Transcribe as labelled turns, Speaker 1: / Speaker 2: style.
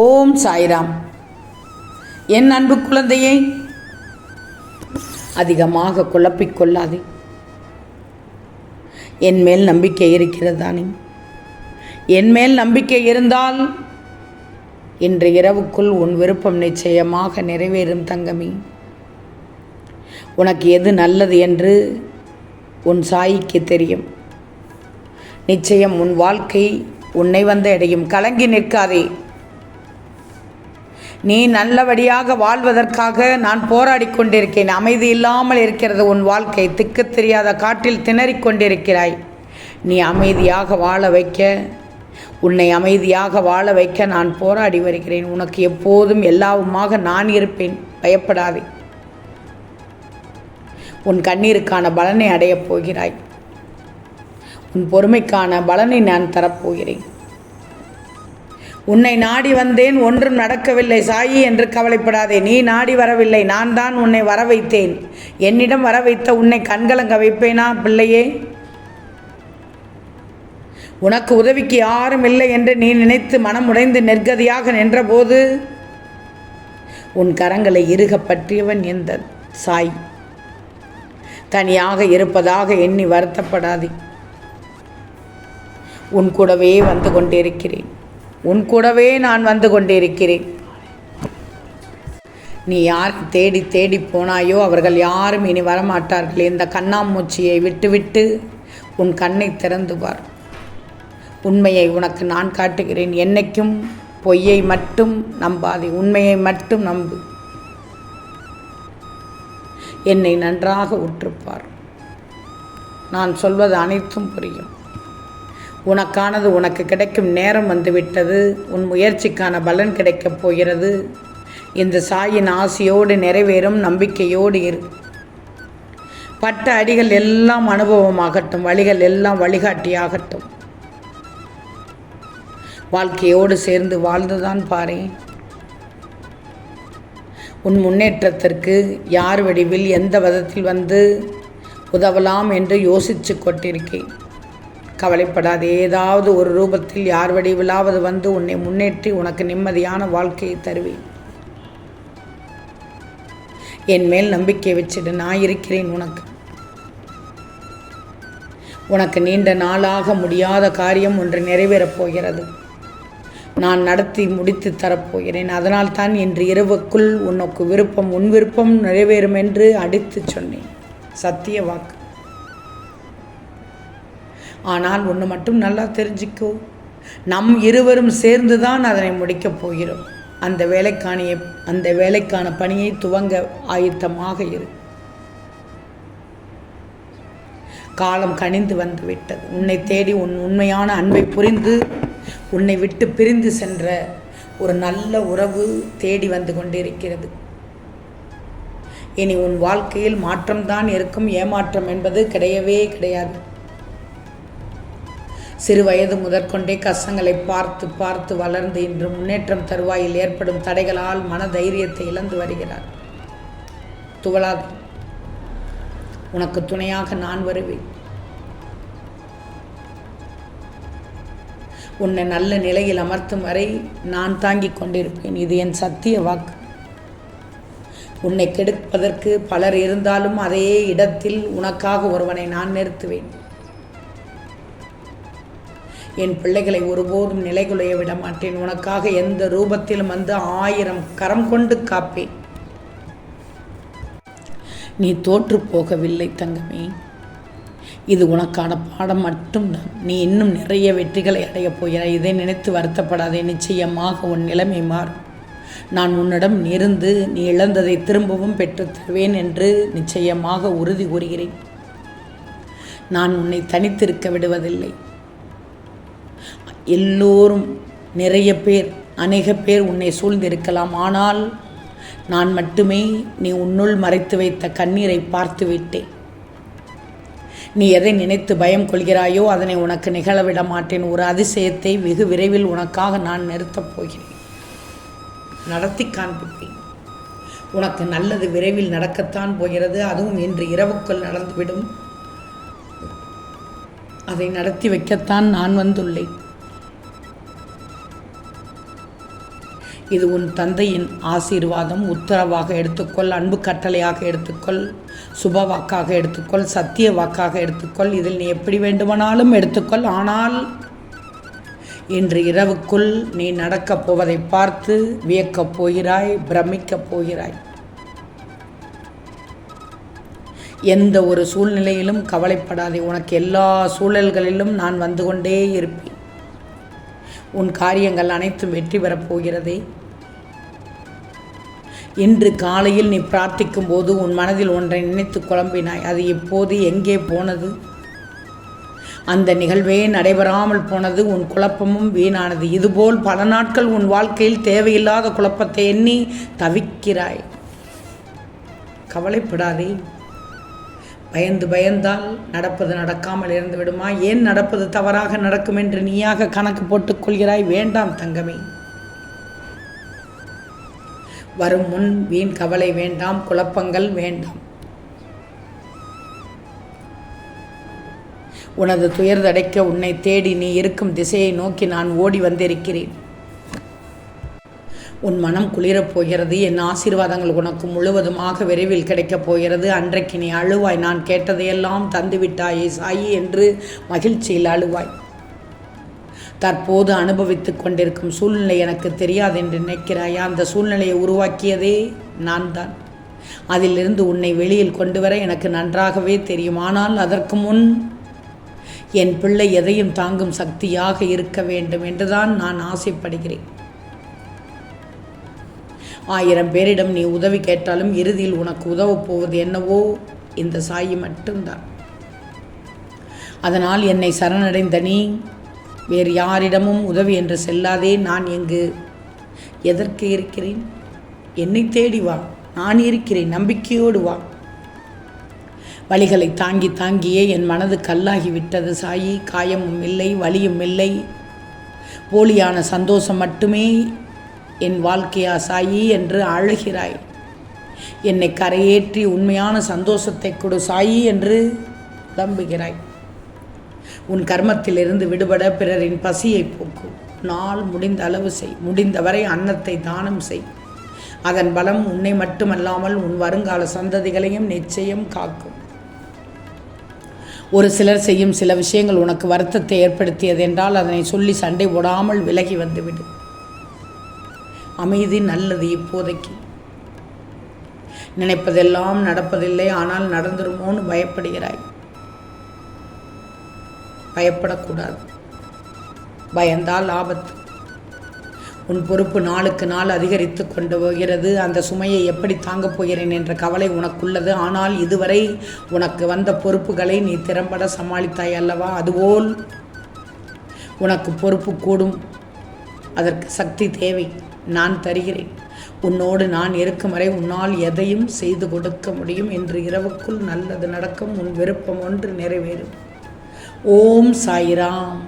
Speaker 1: ஓம் சாய்ராம். என் அன்பு குழந்தையை அதிகமாக குழப்பிக் கொள்ளாதே. என் மேல் நம்பிக்கை இருக்கிறதானே. என் மேல் நம்பிக்கை இருந்தால் இன்று இரவுக்குள் உன் விருப்பம் நிச்சயமாக நிறைவேறும் தங்கமி. உனக்கு எது நல்லது என்று உன் சாயிக்கு தெரியும். நிச்சயம் உன் வாழ்க்கை உன்னை வந்து அடையும் கலங்கி நிற்காதே. நீ நல்லபடியாக வாழ்வதற்காக நான் போராடி கொண்டிருக்கேன். அமைதி இல்லாமல் இருக்கிறது உன் வாழ்க்கை. திக்கு தெரியாத காட்டில் திணறிக் கொண்டிருக்கிறாய். நீ அமைதியாக வாழ வைக்க. உன்னை அமைதியாக வாழ வைக்க நான் போராடி வருகிறேன். உனக்கு எப்போதும் எல்லாவுமாக நான் இருப்பேன். பயப்படாதே. உன் கண்ணீருக்கான பலனை அடையப் போகிறாய். உன் பொறுமைக்கான பலனை நான் தரப்போகிறேன் உன்னை நாடி வந்தேன் ஒன்றும் நடக்கவில்லை சாயி என்று கவலைப்படாதே. நீ நாடி வரவில்லை நான் தான் உன்னை வர வைத்தேன் என்னிடம் வர வைத்த உன்னை கண்கலங்க வைப்பேனா பிள்ளையே? உனக்கு உதவிக்கு யாரும் இல்லை என்று நீ நினைத்து மனம் உடைந்து நெர்கதியாக நின்றபோது உன் கரங்களை இறுக பற்றியவன் எந்த சாய். தனியாக இருப்பதாக எண்ணி வருத்தப்படாதே. உன் கூடவே வந்து கொண்டிருக்கிறேன். உன் கூடவே நான் வந்து கொண்டிருக்கிறேன். நீ யார் தேடி தேடி போனாயோ அவர்கள் யாரும் இனி வரமாட்டார்கள். இந்த கண்ணாமூச்சியை விட்டுவிட்டு உன் கண்ணை திறந்து பார். உண்மையை உனக்கு நான் காட்டுகிறேன். என்னைக்கும் பொய்யை மட்டும் நம்பாதே. உண்மையை மட்டும் நம்பு. என்னை நன்றாக உற்றுப்பார். நான் சொல்வது அனைத்தும் புரியும். உனக்கானது உனக்கு கிடைக்கும் நேரம் வந்துவிட்டது. உன் முயற்சிக்கான பலன் கிடைக்கப் போகிறது. இந்த சாயின் ஆசையோடு நிறைவேறும் நம்பிக்கையோடு இரு. பட்ட அடிகள் எல்லாம் அனுபவமாகட்டும் வழிகள் எல்லாம் வழிகாட்டியாகட்டும். வாழ்க்கையோடு சேர்ந்து வாழ்ந்துதான் பாரு. உன் முன்னேற்றத்திற்கு யார் வடிவில் எந்த விதத்தில் வந்து உதவலாம் என்று யோசித்து கொண்டிருக்கேன். கவலைப்படாது. ஏதாவது ஒரு ரூபத்தில் யார் வடிவிலாவது வந்து உன்னை முன்னேற்றி உனக்கு நிம்மதியான வாழ்க்கையை தருவேன். என் மேல் நம்பிக்கை வச்சிடு. நான் இருக்கிறேன் உனக்கு. உனக்கு நீண்ட நாளாக முடியாத காரியம் ஒன்று நிறைவேறப் போகிறது. நான் நடத்தி முடித்து தரப்போகிறேன். அதனால் தான் இன்று இரவுக்குள் உனக்கு விருப்பம் உன் விருப்பம் நிறைவேறும் என்று அடித்து சொன்னேன். சத்திய வாக்கு. ஆனால் ஒன்று மட்டும் நல்லா தெரிஞ்சுக்கோ. நம் இருவரும் சேர்ந்து தான் அதனை முடிக்கப் போகிறோம். அந்த வேலைக்கானிய அந்த வேலைக்கான பணியை துவங்க ஆயத்தமாக இரு. காலம் கனிந்து வந்து விட்டது. உன்னை தேடி உன் உண்மையான அன்பை புரிந்து உன்னை விட்டு பிரிந்து சென்ற ஒரு நல்ல உறவு தேடி வந்து கொண்டிருக்கிறது. இனி உன் வாழ்க்கையில் மாற்றம்தான் இருக்கும். ஏமாற்றம் என்பது கிடையவே கிடையாது. சிறு வயது முதற்கொண்டே கஷ்டங்களை பார்த்து பார்த்து வளர்ந்து இன்று முன்னேற்றம் தருவாயில் ஏற்படும் தடைகளால் மன தைரியத்தை இழந்து வருகிறார். துவளாது. உனக்கு துணையாக நான் வருவேன். உன்னை நல்ல நிலையில் அமர்த்தும் வரை நான் தாங்கிக் கொண்டிருப்பேன். இது என் சத்திய வாக்கு. உன்னை கெடுப்பதற்கு பலர் இருந்தாலும் அதே இடத்தில் உனக்காக ஒருவனை நான் நிறுத்துவேன். என் பிள்ளைகளை ஒருபோதும் நிலைகுலைய விட மாட்டேன். உனக்காக எந்த ரூபத்திலும் வந்து ஆயிரம் கரம் கொண்டு காப்பேன். நீ தோற்று போகவில்லை தங்கமே. இது உனக்கான பாடம் மட்டும்தான் நீ இன்னும் நிறைய வெற்றிகளை அடையப் போகிறாய். இதை நினைத்து வருத்தப்படாதே. நிச்சயமாக உன் நிலைமை மாறும். நான் உன்னிடம் இருந்து நீ இழந்ததை திரும்பவும் பெற்றுத் தருவேன் என்று நிச்சயமாக உறுதி கூறுகிறேன். நான் உன்னை தனித்திருக்க விடுவதில்லை. எல்லோரும் நிறைய பேர் அநேக பேர் உன்னை சூழ்ந்திருக்கலாம். ஆனால் நான் மட்டுமே நீ உன்னுள் மறைத்து வைத்த கண்ணீரை பார்த்து விட்டேன். நீ எதை நினைத்து பயம் கொள்கிறாயோ அதனை உனக்கு நிகழவிட மாட்டேன். ஒரு அதிசயத்தை வெகு விரைவில் உனக்காக நான் நிறுத்தப் போகிறேன். நடத்தி காண்பிப்பேன். உனக்கு நல்லது விரைவில் நடக்கத்தான் போகிறது. அதுவும் இன்று இரவுக்குள் நடந்துவிடும். அதை நடத்தி வைக்கத்தான் நான் வந்துள்ளேன். இது உன் தந்தையின் ஆசீர்வாதம். உத்தரவாக எடுத்துக்கொள் அன்பு கட்டளையாக எடுத்துக்கொள் சுப வாக்காக எடுத்துக்கொள் சத்திய வாக்காக எடுத்துக்கொள். இதில் நீ எப்படி வேண்டுமானாலும் எடுத்துக்கொள். ஆனால் இன்று இரவுக்குள் நீ நடக்கப் போவதை பார்த்து வியக்கப் போகிறாய் பிரமிக்கப் போகிறாய். எந்த ஒரு சூழ்நிலையிலும் கவலைப்படாதே. உனக்கு எல்லா சூழல்களிலும் நான் வந்து கொண்டே இருப்பேன். உன் காரியங்கள் அனைத்தும் வெற்றி பெறப் போகிறதே. இன்று காலையில் நீ பிரார்த்திக்கும் போது உன் மனதில் ஒன்றை நினைத்து குழம்பினாய். அது இப்போது எங்கே போனது? அந்த நிகழ்வே நடைபெறாமல் போனது உன் குழப்பமும் வீணானது. இதுபோல் பல நாட்கள் உன் வாழ்க்கையில் தேவையில்லாத குழப்பத்தை எண்ணி தவிக்கிறாய். கவலைப்படாதே. பயந்து பயந்தால் நடப்பது நடக்காமல் இருந்து விடுமா? ஏன் நடப்பது தவறாக நடக்கும் என்று நீயாக கணக்கு போட்டுக் கொள்கிறாய்? வேண்டாம் தங்கமே. வரும் முன் வீண் கவலை வேண்டாம் குழப்பங்கள் வேண்டாம். உனது துயர்தடைக்க உன்னை தேடி நீ இருக்கும் திசையை நோக்கி நான் ஓடி வந்திருக்கிறேன். உன் மனம் குளிரப் போகிறது என் ஆசீர்வாதங்கள் உனக்கு முழுவதுமாக விரைவில் கிடைக்கப் போகிறது. அன்றைக்கு நீ அழுவாய் நான் கேட்டதையெல்லாம் தந்துவிட்டாயே சாயி என்று மகிழ்ச்சியில் அழுவாய். தற்போது அனுபவித்துக் கொண்டிருக்கும் சூழ்நிலை எனக்கு தெரியாது என்று நினைக்கிறாயா? அந்த சூழ்நிலையை உருவாக்கியதே நான் தான் அதிலிருந்து உன்னை வெளியில் கொண்டு வர எனக்கு நன்றாகவே தெரியும். ஆனால் அதற்கு முன் என் பிள்ளை எதையும் தாங்கும் சக்தியாக இருக்க வேண்டும் என்றுதான் நான் ஆசைப்படுகிறேன். ஆயிரம் பேரிடம் நீ உதவி கேட்டாலும் இறுதியில் உனக்கு உதவப் போவது என்னவோ இந்த சாயி மட்டும்தான். அதனால் என்னை சரணடைந்த நீ வேறு யாரிடமும் உதவி என்று செல்லாதே நான் எங்கு? எதற்கு இருக்கிறேன்? என்னை தேடி வா. நான் இருக்கிறேன். நம்பிக்கையோடு வா. வழிகளை தாங்கி தாங்கியே என் மனது கல்லாகி விட்டது சாயி. காயமும் இல்லை வலியும் இல்லை. போலியான சந்தோஷம் மட்டுமே என் வாழ்க்கையா சாயி என்று அழுகிறாய் என்னை கரையேற்றி உண்மையான சந்தோஷத்தை கொடு சாயி என்று நம்புகிறாய். உன் கர்மத்திலிருந்து விடுபட பிறரின் பசியை போக்கு. நாள் முடிந்த அளவு செய். முடிந்தவரை அன்னத்தை தானம் செய். அதன் பலம் உன்னை மட்டுமல்லாமல் உன் வருங்கால சந்ததிகளையும் நிச்சயம் காக்கும். ஒரு சிலர் செய்யும் சில விஷயங்கள் உனக்கு வருத்தத்தை ஏற்படுத்தியது என்றால் அதனை சொல்லி சண்டை போடாமல் விலகி வந்துவிடு. அமைதி நல்லது இப்போதைக்கு. நினைப்பதெல்லாம் நடப்பதில்லை ஆனால் நடந்துருமோன்னு பயப்படுகிறாய். பயப்படக்கூடாது. பயந்தால் ஆபத்து. உன் பொறுப்பு நாளுக்கு நாள் அதிகரித்து கொண்டு போகிறது. அந்த சுமையை எப்படி தாங்கப் போகிறேன் என்ற கவலை உனக்குள்ளது. ஆனால் இதுவரை உனக்கு வந்த பொறுப்புகளை நீ திறம்பட சமாளித்தாய் அல்லவா? அதுபோல் உனக்கு பொறுப்பு கூடும். அதற்கு சக்தி தேவை. நான் தருகிறேன். உன்னோடு நான் இருக்கும் வரை உன்னால் எதையும் செய்து கொடுக்க முடியும். என்று இரவுக்குள் நல்லது நடக்கும். உன் விருப்பம் ஒன்று நிறைவேறும். ஓம் சாய்ராம்.